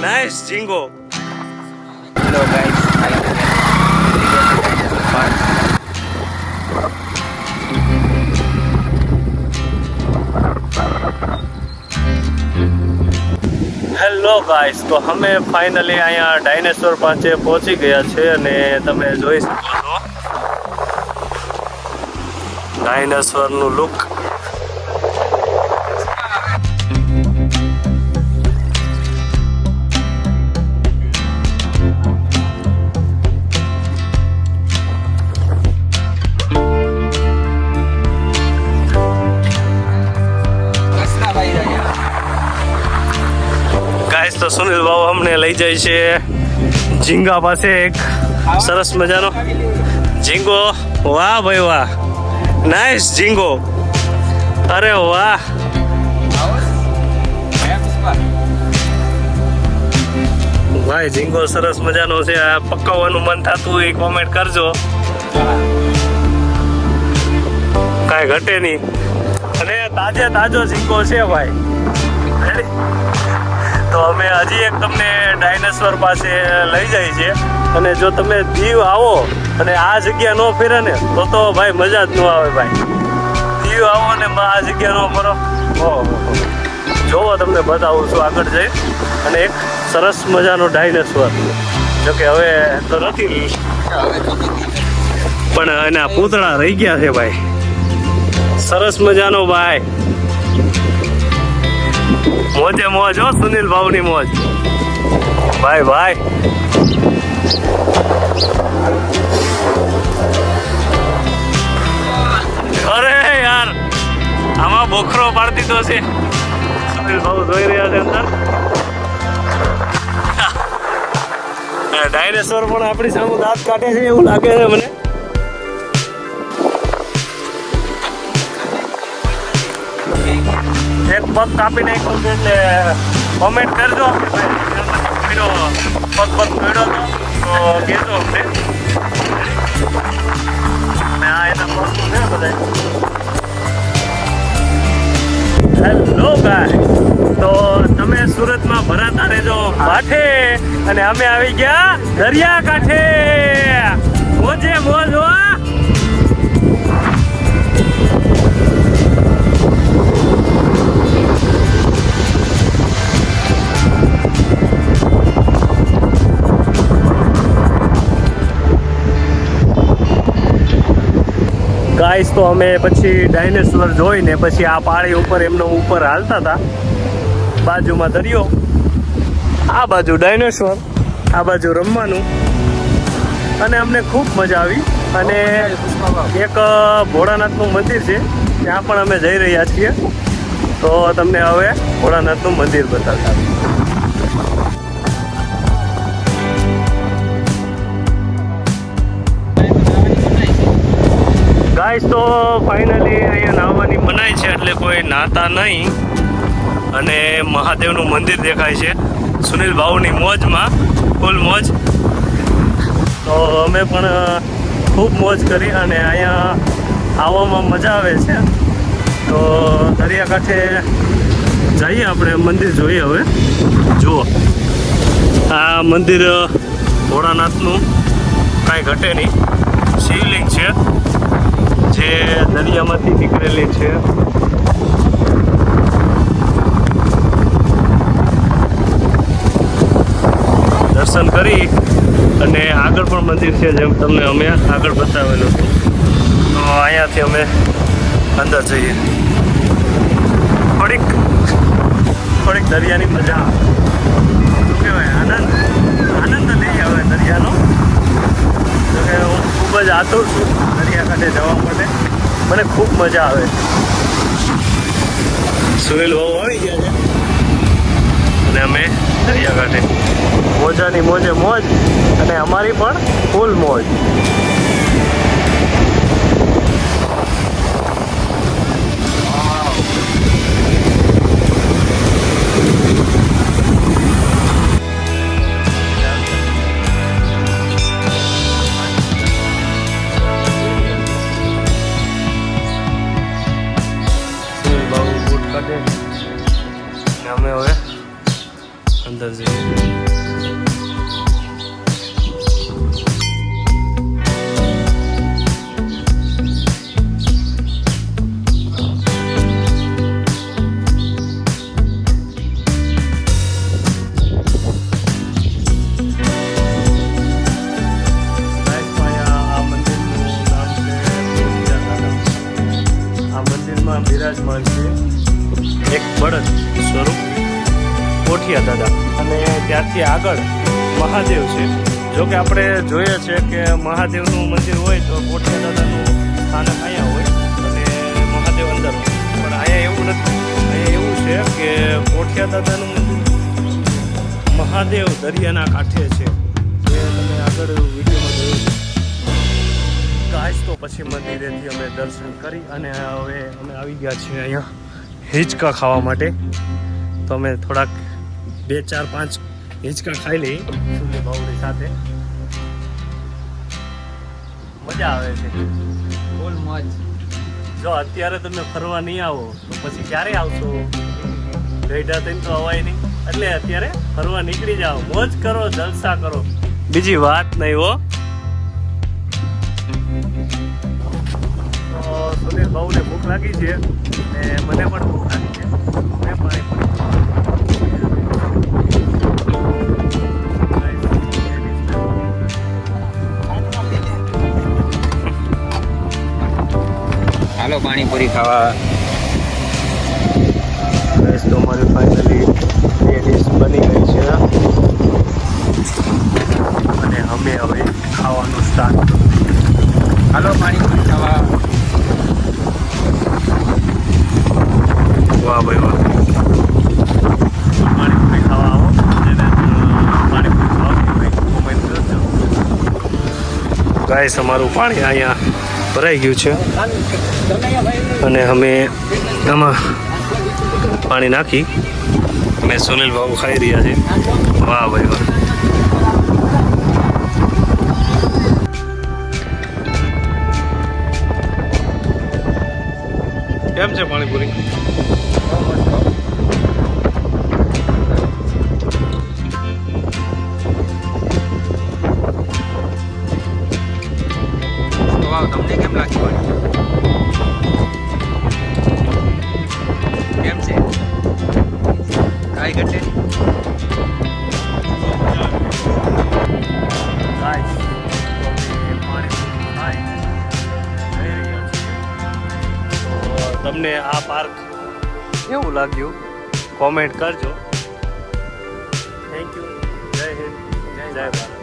Nice ઝીંગો hello guys hello guys તો અમે ફાઇનલી અહીંયા ડાયનેસોર પાસે પહોંચી ગયા છે અને તમે જોઈ શકો છો. ડાયનેસોરનું લુક ગાઈસ તો સુનિલ બાબુ અમને લઈ જાય છે. ઝીંગા પાસે એક સરસ મજાનો ઝીંગો. વાહ ભાઈ વાહ. નાઇસ ઝીંગો. અરે વાહ. ભાઈ, ઝીંગો સરસ મજાનો છે. આ પકાવવાનું મન થતું હોય કોમેન્ટ કરજો. કાંઈ ઘટે નહીં. અને તાજે તાજો ઝીંગો છે ભાઈ. હજી એક તમને ડાયનાસોર પાસે લઈ જાય છે. અને જો તમે દીવ આવો અને આ જગ્યા ન ફેરે ને, તો તો ભાઈ મજા જ ન આવે ભાઈ. દીવ આવો ને આ જગ્યા નો ફરો. ઓહો જોવો તમને બતાવું છું આગળ જઈ. અને એક સરસ મજાનો ડાયનાસોર. જો કે હવે તો નથી હવે તો નથી. પણ એના પૂતળા રહી ગયા છે ભાઈ. સરસ મજાનો ભાઈ. મોજે મોજ, હો, સુનિલ ભાવની મોજ. ભાઈ ભાઈ. અરે યાર, આમાં બોખરો પાડી દીધો છે. સુનિલ ભાવ જોઈ રહ્યા છે અંદર. ડાયનેસોર પણ આપણી સામે દાંત કાઢે છે એવું લાગે છે મને. પગ કાપી નાખ્યો છે એટલે કોમેન્ટ કરજો પગ પગ પીડો તો કહેજો અમને. આ એના પગ છે હેલો ગાય તો તમે સુરતમાં ભરાતા રહેજો માઠે. અને અમે આવી ગયા દરિયા કાંઠે મોજે મોજ હો. ગાઈસ તો અમે પછી ડાયનેસોર જોઈને પછી આ પાળી ઉપર એમનો ઉપર હાલતા હતા. બાજુમાં દરિયો. આ બાજુ ડાયનેસોર આ બાજુ રમવાનું. અને અમને ખૂબ મજા આવી. અને એક ભોળાનાથનું મંદિર છે. ત્યાં પણ અમે જઈ રહ્યા છીએ. તો તમને હવે ભોળાનાથનું મંદિર બતાવતા ગાઈસ તો ફાઇનલી અહીંયા નાહવાની મનાય છે એટલે કોઈ નાતા નહીં. અને મહાદેવનું મંદિર દેખાય છે સુનિલ ભાઉની મોજમાં, ફૂલ મોજ. તો અમે પણ ખૂબ મોજ કરી અને અહીંયા આવવામાં મજા આવે છે. તો દરિયાકાંઠે જઈએ આપણે, મંદિર જોઈએ હવે. જુઓ. આ મંદિર ભોળાનાથનું કાંઈ ઘટે નહીં. શિવલિંગ છે. જે દરિયામાંથી નીકળેલી છે. દર્શન કરી અને આગળ પણ મંદિર છે જેમ તમને અમે આગળ બતાવેલું હતું તો અહીંયાથી અમે અંદર જઈએ. થોડીક થોડીક દરિયાની મજા શું કહેવાય? આનંદ. આનંદ લઈ આવે દરિયાનો. તો કે હું ખૂબ જ આતુર છું. દરિયાકાંઠે જવા માટે. મને ખૂબ મજા આવે. સુનિલ ભાऊ આવી ગયા છે. અને અમે દરિયાકાંઠે. મોજાની મોજે મોજ અને અમારી પણ ફૂલ મોજ. બિરાજમાન છે. એક બળદ સ્વરૂપ કોઠિયા દાદા. અને ત્યાંથી આગળ મહાદેવ છે. જો કે આપણે જોઈએ છે કે મહાદેવનું મંદિર હોય તો કોઠિયા દાદાનું સ્થાનક અહીંયા હોય અને મહાદેવ અંદર. પણ અહીંયા એવું નથી. અહીંયા એવું છે કે કોઠિયા દાદાનું મંદિર મહાદેવ દરિયાના કાંઠે છે. પછી મંદિરેથી અમે દર્શન કરી અને હવે અમે આવી ગયા છીએ અહીંયા હિંચકા ખાવા માટે. તો અમે થોડાક બે ચાર પાંચ હિંચકા ખાઈ લઈ સુલી બાવડી સાથે. મજા આવે છે. ફૂલ મોજ. જો અત્યારે તમે ફરવા નહીં આવો તો પછી ક્યારે આવશો? ગઈઢા થઈને તો અવાય નહીં. એટલે અત્યારે ફરવા નીકળી જાઓ. મોજ કરો જલસા કરો. બીજી વાત નહીં હો. સુનિલ ભાઉને ભૂખ લાગી છે અને મને પણ ભૂખ લાગી છે. મેં પાણીપુરી હાલો પાણીપુરી ખાવા. બસ તો મારી ફાઇનલી બે ડીશ બની ગઈ છે. અને અમે હવે ખાવાનું સ્ટાર્ટ હાલો પાણીપુરી ખાવા. વાહ ભાઈ વાહ પાણીપુરી ખાવા આવો અમારું પાણી અહીંયા ભરાઈ ગયું છે. અને અમે આમાં પાણી નાખી. મેં સુનિલ ખાઈ રહ્યા છે વાહ ભાઈ વાહ. કેમ છે પાણીપુરી તો વાવ તમને કેમ લાગી પાણી તમને આ પાર્ક કેવું લાગ્યું? કોમેન્ટ કરજો. થેન્ક યુ જય હિન્દ. જય ભારત.